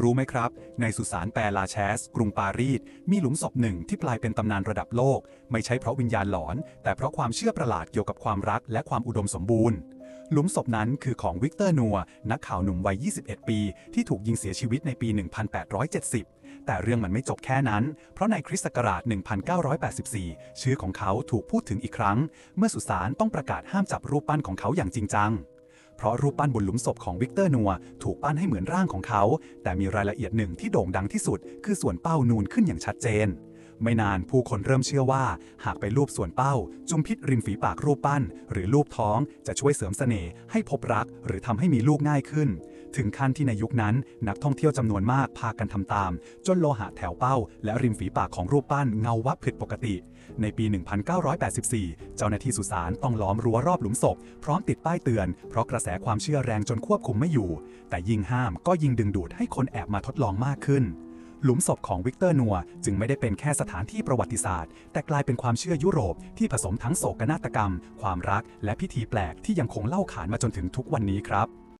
รู้ไหมครับ ในสุสานแปรลาแชส กรุงปารีส มีหลุมศพหนึ่งที่กลายเป็นตำนานระดับโลก ไม่ใช่เพราะวิญญาณหลอน แต่เพราะความเชื่อประหลาดเกี่ยวกับความรักและความอุดมสมบูรณ์ หลุมศพนั้นคือของวิกเตอร์นัว นักข่าวหนุ่มวัย 21 ปี ที่ถูกยิงเสียชีวิตในปี 1870 แต่เรื่องมันไม่จบแค่นั้น เพราะในคริสต์ศักราช 1984 ชื่อของเขาถูกพูดถึงอีกครั้ง เมื่อสุสานต้องประกาศห้ามจับรูปปั้นของเขาอย่างจริงจัง เพราะรูปปั้นบนหลุมศพของวิกเตอร์นัวถูกปั้นให้เหมือนร่างของเขา แต่มีรายละเอียดหนึ่งที่โด่งดังที่สุด คือส่วนเป้านูนขึ้นอย่างชัดเจน ไม่นานผู้คนเริ่มเชื่อว่า หากไปรูปส่วนเป้า จุมพิษริมฝีปากรูปปั้น หรือรูปท้องจะช่วยเสริมเสน่ห์ให้พบรัก หรือทำให้มีลูกง่ายขึ้น ถึงขั้นที่ในยุคนั้น นักท่องเที่ยวจำนวนมากพากันทำตาม จนโลหะแถวเป้า และริมฝีปากของรูปปั้นเงาวับผิดปกติ ในปี 1984 เจ้าหน้าที่สุสานต้องล้อมรั้วรอบหลุมศพ พร้อมติดป้ายเตือน เพราะกระแสความเชื่อแรงจนควบคุมไม่อยู่ แต่ยิ่งห้ามก็ยิ่งดึงดูดให้คนแอบมาทดลองมากขึ้นหลุมศพของวิกเตอร์นัวจึงไม่ได้เป็นแค่สถานที่ประวัติศาสตร์ แต่กลายเป็นความเชื่อยุโรปที่ผสมทั้งโศกนาฏกรรม ความรัก และพิธีแปลกที่ยังคงเล่าขานมาจนถึงทุกวันนี้ครับ